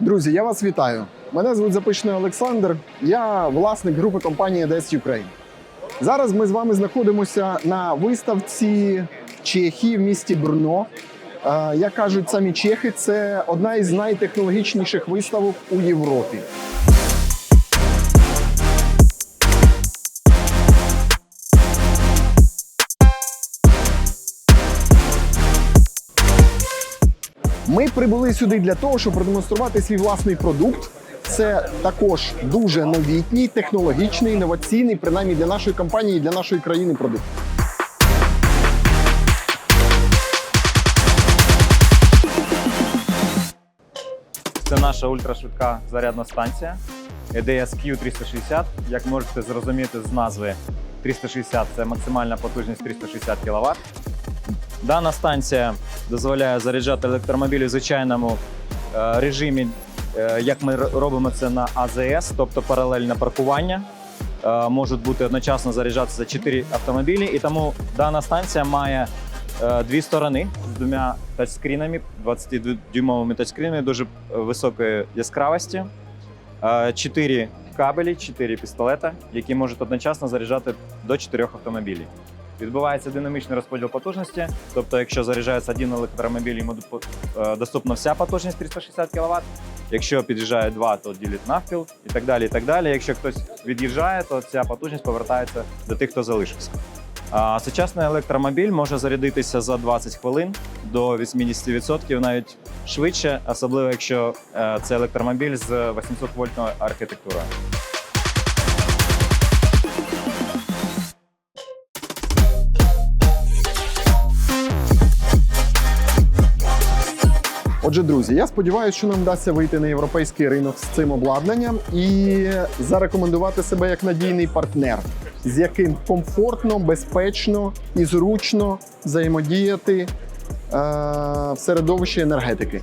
Друзі, я вас вітаю. Мене звуть Запишний Олександр. Я власник групи компанії DS Ukraine. Зараз ми з вами знаходимося на виставці Чехії в місті Брно. Е, Як кажуть самі чехи, це одна із найтехнологічніших виставок у Європі. Ми прибули сюди для того, щоб продемонструвати свій власний продукт. Це також дуже новітній, технологічний, інноваційний, принаймні для нашої компанії і для нашої країни продукт. Це наша ультрашвидка зарядна станція EDS Q360. Як можете зрозуміти з назви 360 це максимальна потужність 360 кВт. Дана станція дозволяє заряджати електромобілі в звичайному е, режимі, е, як ми робимо це на АЗС, тобто паралельне паркування. Е, Можуть бути одночасно заряджатися 4 автомобілі, і тому дана станція має дві сторони з двома тачскрінами, 22-дюймовими тачскрінами дуже високої яскравості, чотири кабелі, чотири пістолета, які можуть одночасно заряджати до чотирьох автомобілів. Відбувається динамічний розподіл потужності, тобто, якщо заряджається один електромобіль, йому е, доступна вся потужність 360 кВт. Якщо під'їжджає два, то ділять навпіл і так далі. І так далі. Якщо хтось від'їжджає, то ця потужність повертається до тих, хто залишився. А сучасний електромобіль може зарядитися за 20 хвилин до 80%, навіть швидше, особливо якщо е, це електромобіль з 800 вольтною архітектурою. Отже, друзі, я сподіваюся, що нам вдасться вийти на європейський ринок з цим обладнанням і зарекомендувати себе як надійний партнер, з яким комфортно, безпечно і зручно взаємодіяти е, в середовищі енергетики.